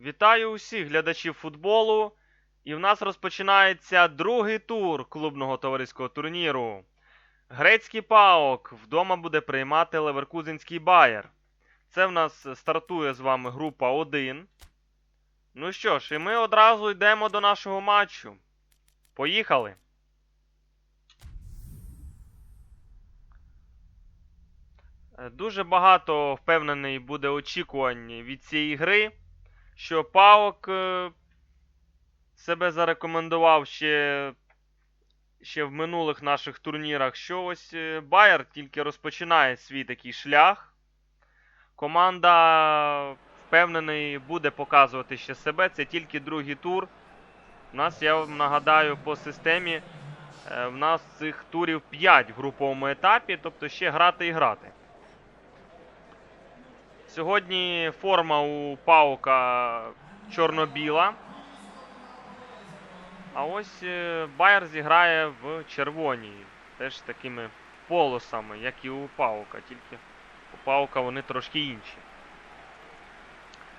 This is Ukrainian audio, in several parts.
Вітаю усіх глядачів футболу. І в нас розпочинається другий тур клубного товариського турніру. Грецький Паок вдома буде приймати Леверкузенський Байер. Це в нас стартує з вами група 1. Ну що ж, і ми одразу йдемо до нашого матчу. Поїхали! Е, Дуже багато впевнений буде очікувань від цієї гри, що Паок е, себе зарекомендував ще, ще в минулих наших турнірах, що ось е, Байер тільки розпочинає свій такий шлях. Команда впевнений буде показувати ще себе. Це тільки другий тур. У нас, я вам нагадаю, по системі е, в нас цих турів 5 в груповому етапі, тобто ще грати і грати. Сьогодні форма у Паука чорно-біла. А ось е, Байер зіграє в червоній. Теж такими полосами, як і у Паука, тільки у Паука вони трошки інші.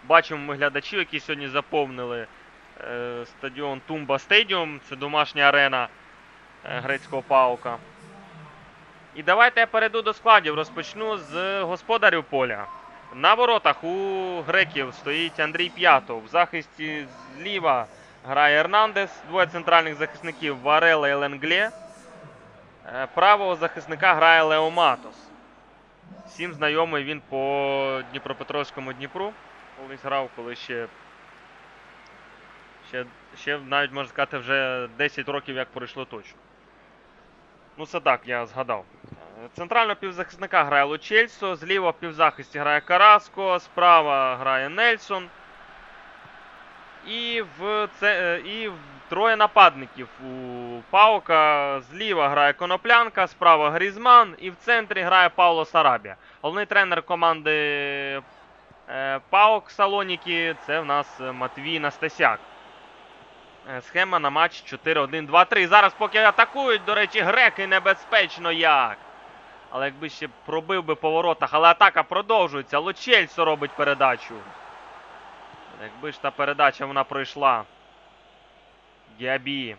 Бачимо ми глядачів, які сьогодні заповнили е, стадіон Тумба Стедіум. Це домашня арена е, грецького Паука. І давайте я перейду до складів. Розпочну з господарів поля. На воротах у греків стоїть Андрій П'ятов. В захисті зліва грає Ернандес. Двоє центральних захисників Варела і Ленгле. Е, Правого захисника грає Лео Матос. Всім знайомий він по Дніпропетровському Дніпру. Колись грав, коли ще. Ще, ще навіть можна сказати, вже 10 років як пройшло точно. Ну, це так, я згадав. Центрального півзахисника грає Лучельсо, зліва в півзахисті грає Караско, справа грає Нельсон. І в це, е, і троє нападників у Паука. Зліва грає Коноплянка, справа Грізман і в центрі грає Пауло Сарабія. Головний тренер команди е, Паук Салоніки це в нас Матвій Настасяк. Е, Схема на матч 4-1-2-3. Зараз поки атакують, до речі, греки небезпечно як. Але якби ще пробив би по воротах, але атака продовжується. Лучельсо робить передачу. Якби ж та передача вона пройшла. Діабі.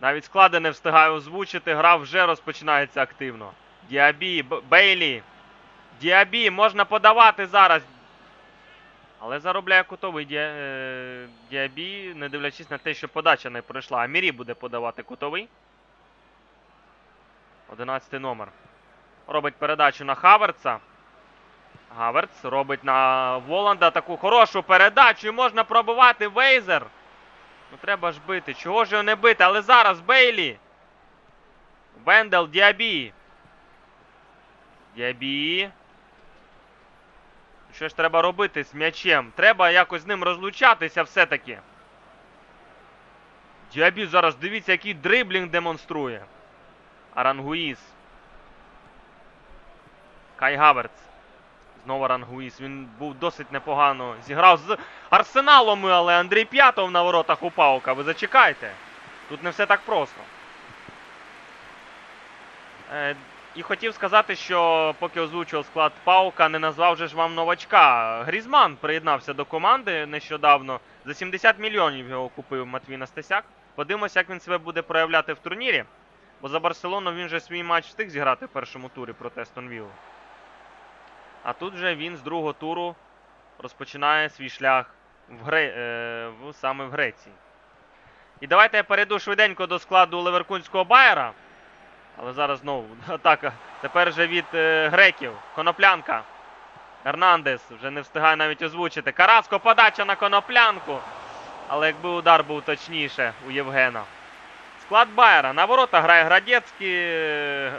Навіть склади не встигаю озвучити. Гра вже розпочинається активно. Діабі, Бейлі. Діабі, можна подавати зараз. Але заробляє кутовий Діа... е, Діабі, не дивлячись на те, що подача не пройшла. Амірі буде подавати кутовий. 11 номер. Робить передачу на Хаверца. Хаверц робить на Воланда таку хорошу передачу. І можна пробивати Вейзер. Ну треба ж бити. Чого ж його не бити? Але зараз Бейлі. Вендел, Діабі. Діабі. Що ж треба робити з м'ячем? Треба якось з ним розлучатися все-таки. Діабі зараз дивіться, який дриблінг демонструє. Арангуїс. Кай Хаверц. Знову Арангуїс. Він був досить непогано. Зіграв з Арсеналом, але Андрій П'ятов на воротах у Паука. Ви зачекайте. Тут не все так просто. Е, і хотів сказати, що поки озвучував склад Паука, не назвав же ж вам новачка. Грізман приєднався до команди нещодавно. За 70 мільйонів його купив Матвій Настасяк. Подивимося, як він себе буде проявляти в турнірі. Бо за Барселону він же свій матч встиг зіграти в першому турі проти Естон Вілли. А тут же він з другого туру розпочинає свій шлях в Гре... е, в... саме в Греції. І давайте я перейду швиденько до складу Леверкунського Байера. Але зараз знову атака. Тепер же від е, греків. Коноплянка. Ернандес вже не встигає навіть озвучити. Караско подача на коноплянку. Але якби удар був точніше у Євгена. Склад Байера. На ворота грає Градецький. е,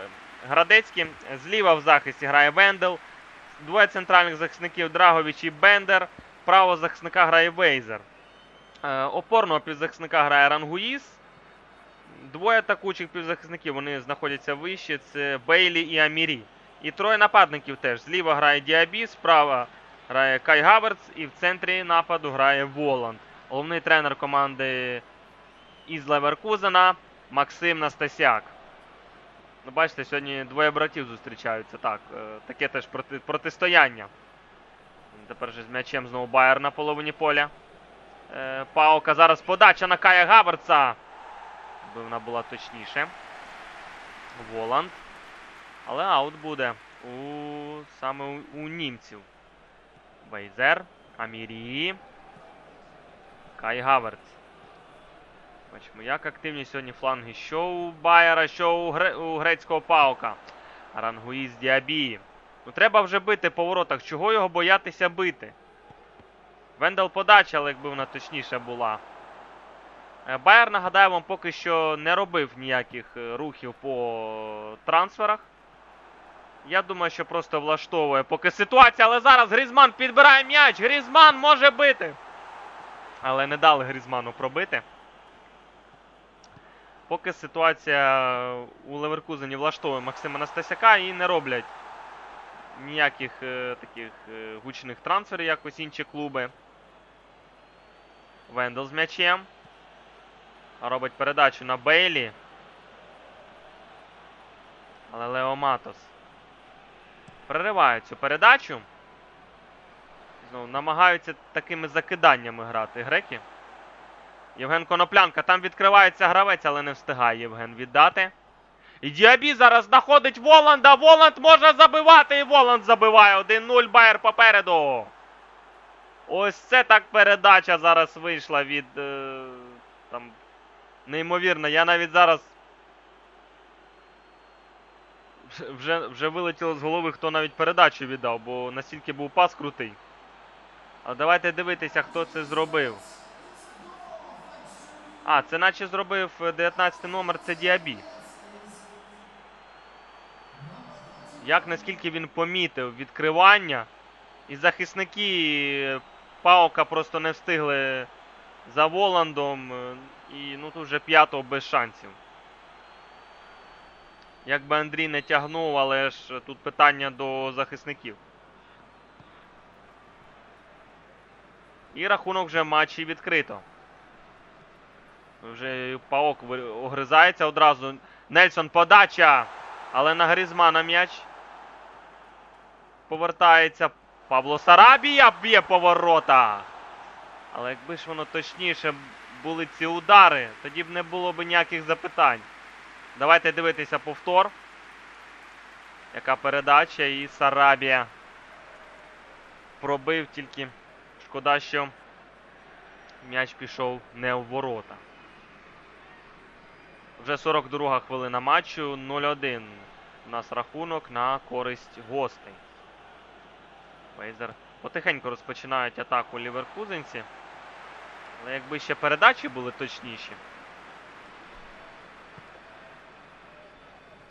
Градецький. Зліва в захисті грає Вендел. Двоє центральних захисників Драгович і Бендер. Правого захисника грає Вейзер. Е, Опорного півзахисника грає Рангуїс. Двоє атакуючих півзахисників вони знаходяться вище. Це Бейлі і Амірі. І троє нападників теж. Зліва грає Діабі, справа грає Кай Хаверц і в центрі нападу грає Воланд. Головний тренер команди із Леверкузена Максим Настасяк. Ну, бачите, сьогодні двоє братів зустрічаються. Так, е, таке теж проти, протистояння. Тепер же з м'ячем знову Байер на половині поля. Е, Паука зараз подача на Кая Гаверца. Аби вона була точніше. Воланд. Але аут буде у саме у, у німців. Вейзер, Амірі. Кай Гаверц. Бачимо, як активні сьогодні фланги. Що у Байера, що у, гре... у грецького паука. Арангуїз Діабії. Ну треба вже бити по воротах. Чого його боятися бити? Вендел подача, але якби вона точніше була. Е, Байер, нагадаю вам, поки що не робив ніяких е, рухів по трансферах. Я думаю, що просто влаштовує поки ситуація, але зараз Грізман підбирає м'яч. Грізман може бити. Але не дали Грізману пробити. Поки ситуація у Леверкузені влаштовує Максима Настасяка і не роблять ніяких е, таких е, гучних трансферів, як ось інші клуби. Вендел з м'ячем. Робить передачу на Бейлі. Але Лео Матос перериває цю передачу. Знову намагаються такими закиданнями грати греки. Євген Коноплянка. Там відкривається гравець, але не встигає Євген віддати. І Діабі зараз знаходить Воланда. Воланд може забивати. І Воланд забиває. 1-0. Байер попереду. Ось це так передача зараз вийшла від. Е, там. Неймовірно. Я навіть зараз. Вже- Вже, вилетіло з голови, хто навіть передачу віддав, бо настільки був пас крутий. А давайте дивитися, хто це зробив. А, це наче зробив е, 19 номер, це Діабі. Як наскільки він помітив відкривання, і захисники е, Паука просто не встигли за Воландом. е, І ну тут вже п'ятого без шансів. Якби Андрій не тягнув, але ж тут питання до захисників. І рахунок вже матчі відкрито. Вже Паок огризається одразу. Нельсон подача. Але на Грізмана м'яч. Повертається. Павло Сарабія б'є поворота. Але якби ж воно точніше були ці удари, тоді б не було б ніяких запитань. Давайте дивитися повтор. Яка передача і Сарабія пробив тільки. Шкода, що м'яч пішов не в ворота. Вже 42 хвилина матчу. 0-1. У нас рахунок на користь гостей. Вейзер потихеньку розпочинають атаку ліверкузенці. Але якби ще передачі були точніші.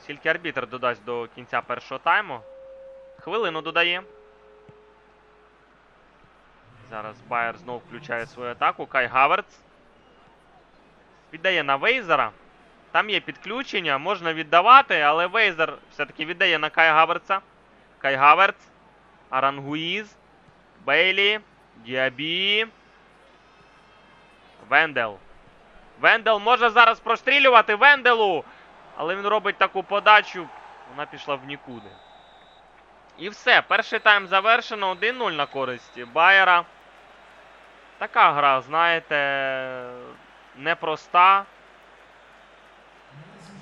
Скільки арбітр додасть до кінця першого тайму? Хвилину додає. Зараз Байер знов включає свою атаку. Кай Хаверц. Віддає на Вейзера. Там є підключення, можна віддавати, але Вейзер все-таки віддає на Кай Хаверца. Кай. Арангуїз. Бейлі. Діабі. Вендел. Вендел може зараз прострілювати Венделу. Але він робить таку подачу. Вона пішла в нікуди. І все. Перший тайм завершено. 1-0 на користь Байера. Така гра, знаєте, непроста.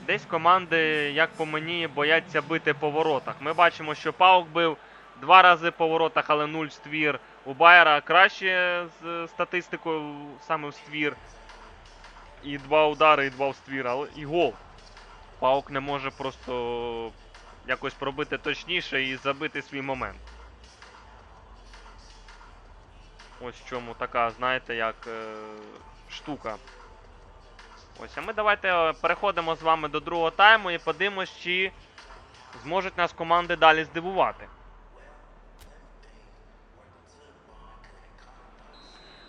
Десь команди, як по мені, бояться бити по воротах. Ми бачимо, що Паук бив два рази по воротах, але нуль ствір. У Байера краще з статистикою саме в ствір. І два удари, і два в ствір, але і гол. Паук не може просто якось пробити точніше і забити свій момент. Ось чому така, знаєте, як е, штука. Ось, а ми давайте е, переходимо з вами до другого тайму і подивимось, чи зможуть нас команди далі здивувати.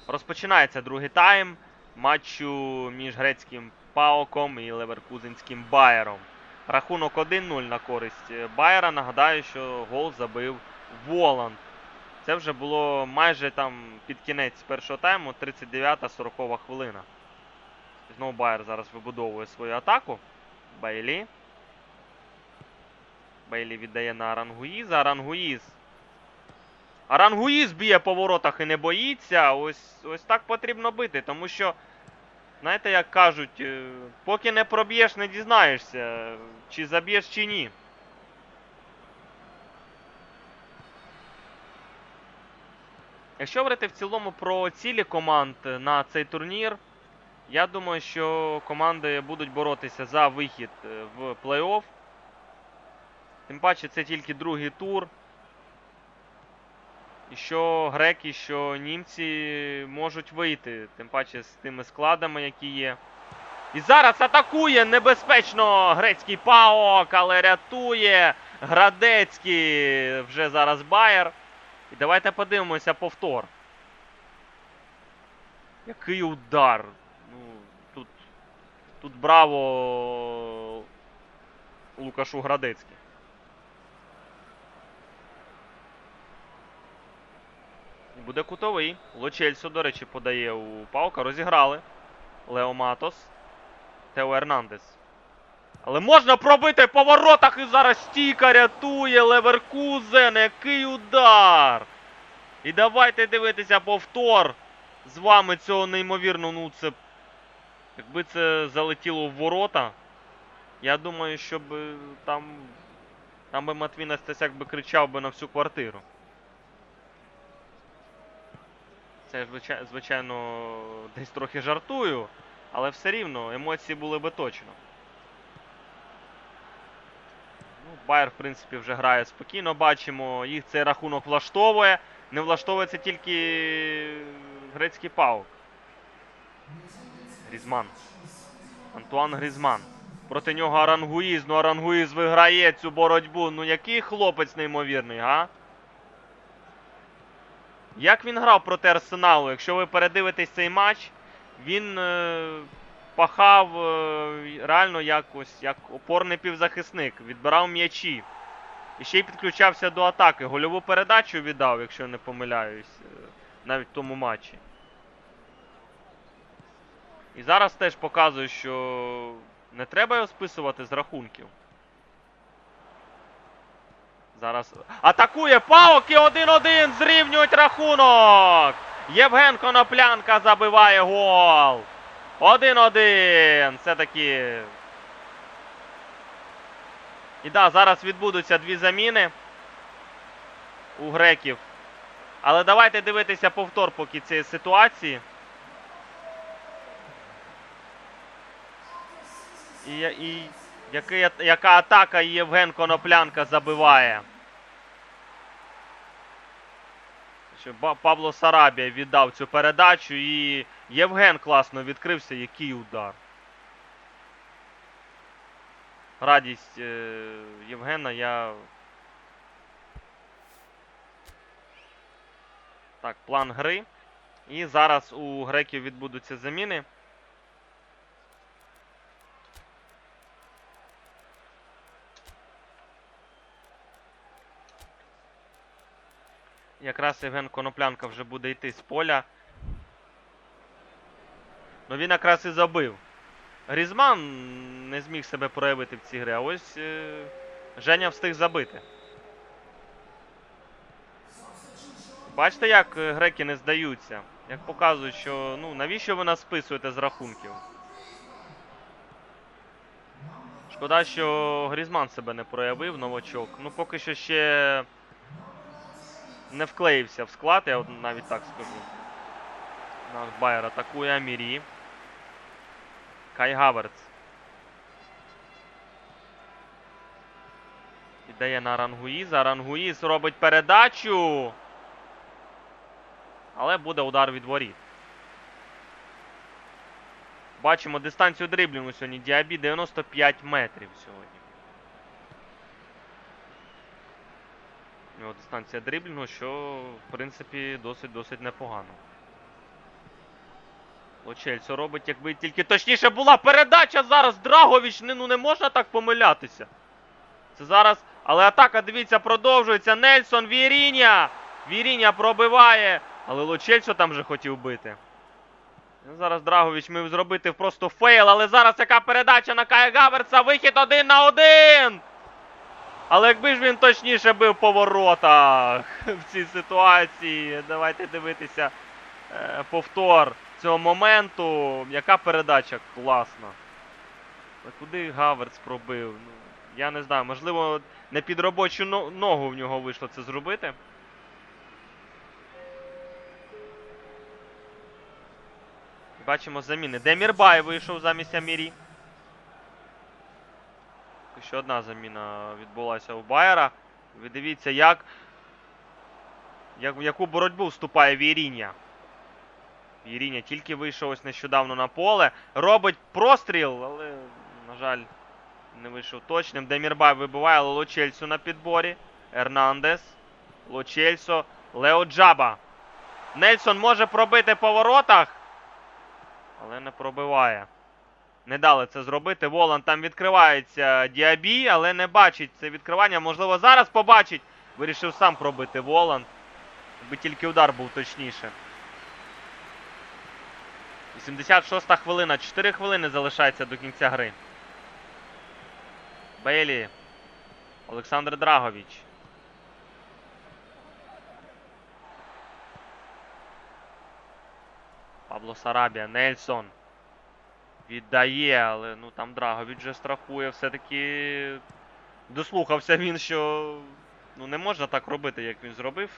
Розпочинається другий тайм матчу між грецьким Паоком і Леверкузенським Байером. Рахунок 1-0 на користь Байера. Нагадаю, що гол забив Воланд. Це вже було майже там під кінець першого тайму, 39-40 хвилина. Знову Байер зараз вибудовує свою атаку. Бейлі. Бейлі віддає на Арангуїза. Арангуїз Арангуїз б'є по воротах і не боїться. Ось, ось так потрібно бити, тому що, знаєте, як кажуть, е, поки не проб'єш, не дізнаєшся, чи заб'єш, чи ні. Якщо говорити в цілому про цілі команд на цей турнір, я думаю, що команди будуть боротися за вихід е, в плей-офф. Тим паче це тільки другий тур. І що греки, що німці можуть вийти, тим паче з тими складами, які є. І зараз атакує небезпечно грецький паок, але рятує Градецький вже зараз Байер. І давайте подивимося повтор. Який удар. Тут, браво Лукашу Градецький. Буде кутовий. Лочельсо, до речі, подає у Паука. Розіграли. Лео Матос. Тео Ернандес. Але можна пробити по воротах і зараз стійка рятує Леверкузен. Який удар! І давайте дивитися повтор з вами цього неймовірно. Ну, це. Якби це залетіло в ворота. Я думаю, що би там. Там би Матвій Настасяк би кричав би на всю квартиру. Це звичай- звичайно десь трохи жартую, але все рівно емоції були би точно. Ну, Байер, в принципі, вже грає спокійно, бачимо. Їх цей рахунок влаштовує. Не влаштовує це тільки грецький паук. Грізман. Антуан Грізман. Проти нього Арангуїз. Ну Арангуїз виграє цю боротьбу. Ну який хлопець неймовірний, га? Як він грав проти Арсеналу? Якщо ви передивитесь цей матч, він е, пахав е, реально якось як опорний півзахисник, відбирав м'ячі. І ще й підключався до атаки. Гольову передачу віддав, якщо не помиляюсь, е, навіть в тому матчі. І зараз теж показує, що не треба його списувати з рахунків. Зараз атакує Паук і 1-1 зрівнюють рахунок. Євген Коноплянка забиває гол. 1-1. Все-таки. І да, зараз відбудуться дві заміни у греків. Але давайте дивитися повтор поки цієї ситуації. І, і який, яка атака Євген Коноплянка забиває. Павло Сарабія віддав цю передачу і Євген класно відкрився. Який удар. Радість е, Євгена я. Так, план гри. І зараз у греків відбудуться заміни. Якраз Євген Коноплянка вже буде йти з поля. Ну він якраз і забив. Грізман не зміг себе проявити в цій грі, а ось е, Женя встиг забити. Бачите, як е, греки не здаються. Як показують, що ну навіщо ви нас списуєте з рахунків? Шкода, що Грізман себе не проявив, новачок. Ну поки що ще не вклеївся в склад, я навіть так скажу. Наш Байер атакує Амірі. Кай Хаверц. Ідея на Рангуїза. Рангуїз робить передачу. Але буде удар від воріт. Бачимо дистанцію дриблінгу сьогодні. Діабі 95 метрів сьогодні. У нього дистанція дриблінгу, що в принципі досить-досить непогано. Лочельцо робить, якби тільки точніше була передача зараз. Драгович, не, ну не можна так помилятися. Це зараз. Але атака, дивіться, продовжується. Нельсон, Віріння. Віріння пробиває. Але Лочельцо там же хотів бити. Ну, Зараз Драгович міг зробити просто фейл, але зараз яка передача на Кая Гаверца. Вихід один на один. Але якби ж він точніше бив по воротах в цій ситуації, давайте дивитися е, повтор цього моменту. Яка передача класна. Але куди Гаверц пробив? Ну, я не знаю, можливо, не під робочу ногу в нього вийшло це зробити. Бачимо заміни. Демірбай вийшов замість Амірі. Ще одна заміна відбулася у Байера. Ви дивіться, як, як в яку боротьбу вступає Віріння. Віріння тільки вийшов ось нещодавно на поле. Робить простріл, але, на жаль, не вийшов точним. Демірбай вибиває Лочельсу на підборі. Ернандес. Лочельсо. Лео Джаба. Нельсон може пробити по воротах. Але не пробиває. Не дали це зробити. Волан там відкривається Діабі, але не бачить це відкривання. Можливо, зараз побачить. Вирішив сам пробити Волан. Якби тільки удар був точніше. 86 хвилина. 4 хвилини залишається до кінця гри. Бейлі. Олександр Драгович. Пабло Сарабія. Нельсон. Віддає, але ну там Драгович вже страхує. Все-таки дослухався він, що ну не можна так робити, як він зробив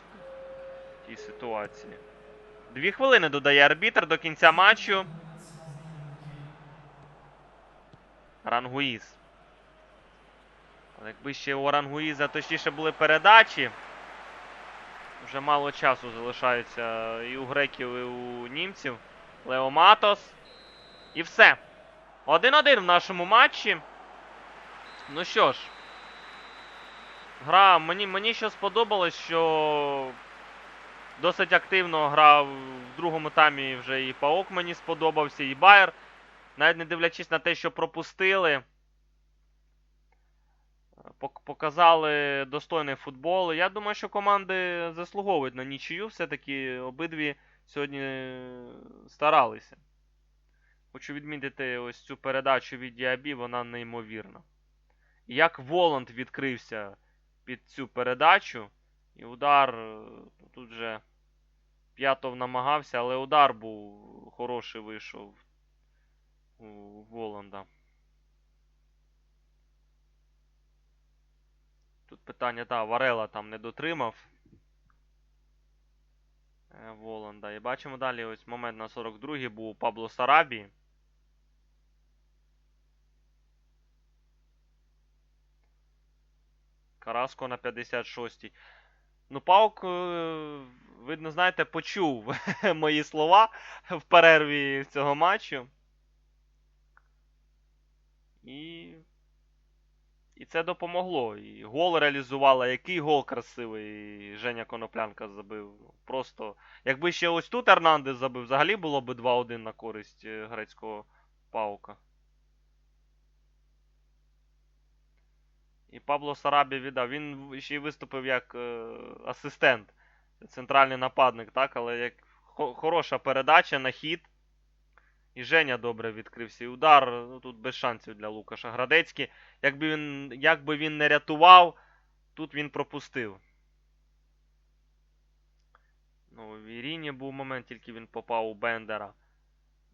в тій ситуації. Дві хвилини додає арбітр до кінця матчу. Рангуїз. Але якби ще у Рангуїза точніше були передачі. Вже мало часу залишається і у греків, і у німців. Лео Матос. І все. 1-1 в нашому матчі. Ну що ж. Гра, мені, мені що сподобалось, що досить активно грав в другому таймі вже і Паок мені сподобався, і Байер. Навіть не дивлячись на те, що пропустили. Показали достойний футбол. Я думаю, що команди заслуговують на нічию. Все-таки обидві сьогодні старалися. Хочу відмітити ось цю передачу від Діабі, вона неймовірна. Як Воланд відкрився під цю передачу, і удар е, тут же П'ятов намагався, але удар був хороший вийшов у Воланда. Тут питання, так, Варела там не дотримав. Е, Воланда. І бачимо далі ось момент на 42-й був у Пабло Сарабі. Караско на 56-й. Ну, Паук, е, видно, знаєте, почув мої слова в перерві цього матчу. І. І це допомогло. І гол реалізувала. Який гол красивий Женя Коноплянка забив. Просто. Якби ще ось тут Ернандес забив, взагалі було б 2-1 на користь е, грецького паука. І Пабло Сарабі віддав. Він ще й виступив як е, асистент. Центральний нападник, так? Але як хо- хороша передача на хід. І Женя добре відкрився. І удар ну, тут без шансів для Лукаша. Градецький. Якби він, якби він не рятував, тут він пропустив. Ну, в Іріні був момент, тільки він попав у Бендера.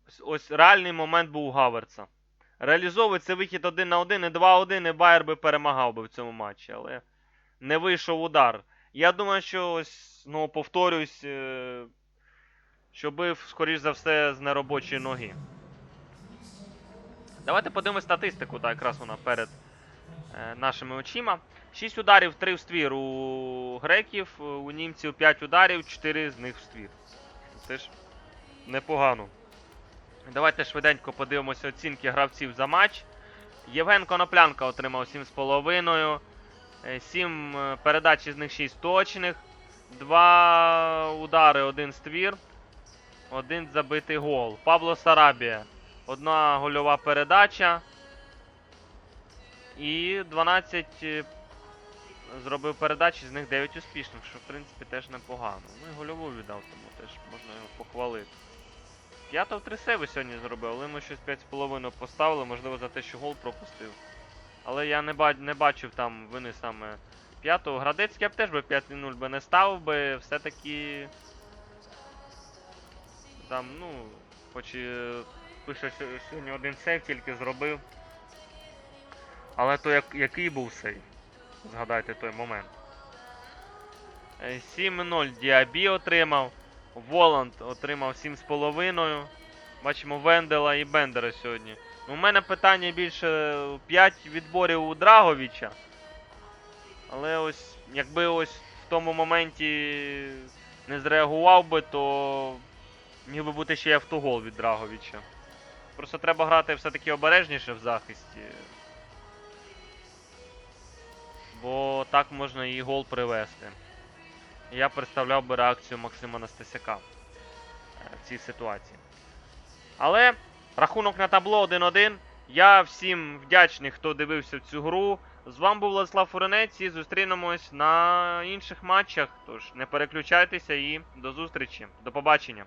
Ось, ось реальний момент був у Гаверца. Реалізовується вихід 1 на 1 і 2-1, і Байер би перемагав би в цьому матчі, але не вийшов удар. Я думаю, що ось, ну, повторюсь, е, що бив, скоріш за все, з неробочої ноги. Давайте подивимось статистику, так, якраз вона перед е, нашими очима. 6 ударів, 3 в ствір у греків, у німців 5 ударів, 4 з них в ствір. Це ж непогано. Давайте швиденько подивимося оцінки гравців за матч. Євген Коноплянка отримав 7,5. 7 е, передач із них 6 точних. 2 удари, 1 ствір. Один забитий гол. Пабло Сарабія. Одна гольова передача. І 12 е, зробив передач, з них 9 успішних, що в принципі теж непогано. Ну і гольову віддав, тому теж можна його похвалити. П'ятов три сейви сьогодні зробив, але йому щось 5,5 поставили, можливо, за те, що гол пропустив. Але я не, ба- не бачив там вини саме п'ятого. Градецький я б теж би 5-0 би не ставив би, все-таки. Там, ну, хоч і пише, що сьогодні один сейв тільки зробив. Але то як, який був сейв? Згадайте той момент. Е, 7-0 Діабі отримав. Воланд отримав 7,5. Бачимо Вендела і Бендера сьогодні. Ну, У мене питання більше 5 відборів у Драговича. Але ось, якби ось в тому моменті не зреагував би, то міг би бути ще й автогол від Драговича. Просто треба грати все-таки обережніше в захисті. Бо так можна і гол привести. Я представляв би реакцію Максима Настасяка е, в цій ситуації. Але рахунок на табло 1-1. Я всім вдячний, хто дивився цю гру. З вами був Владислав Фуренець і зустрінемось на інших матчах. Тож не переключайтеся і до зустрічі. До побачення.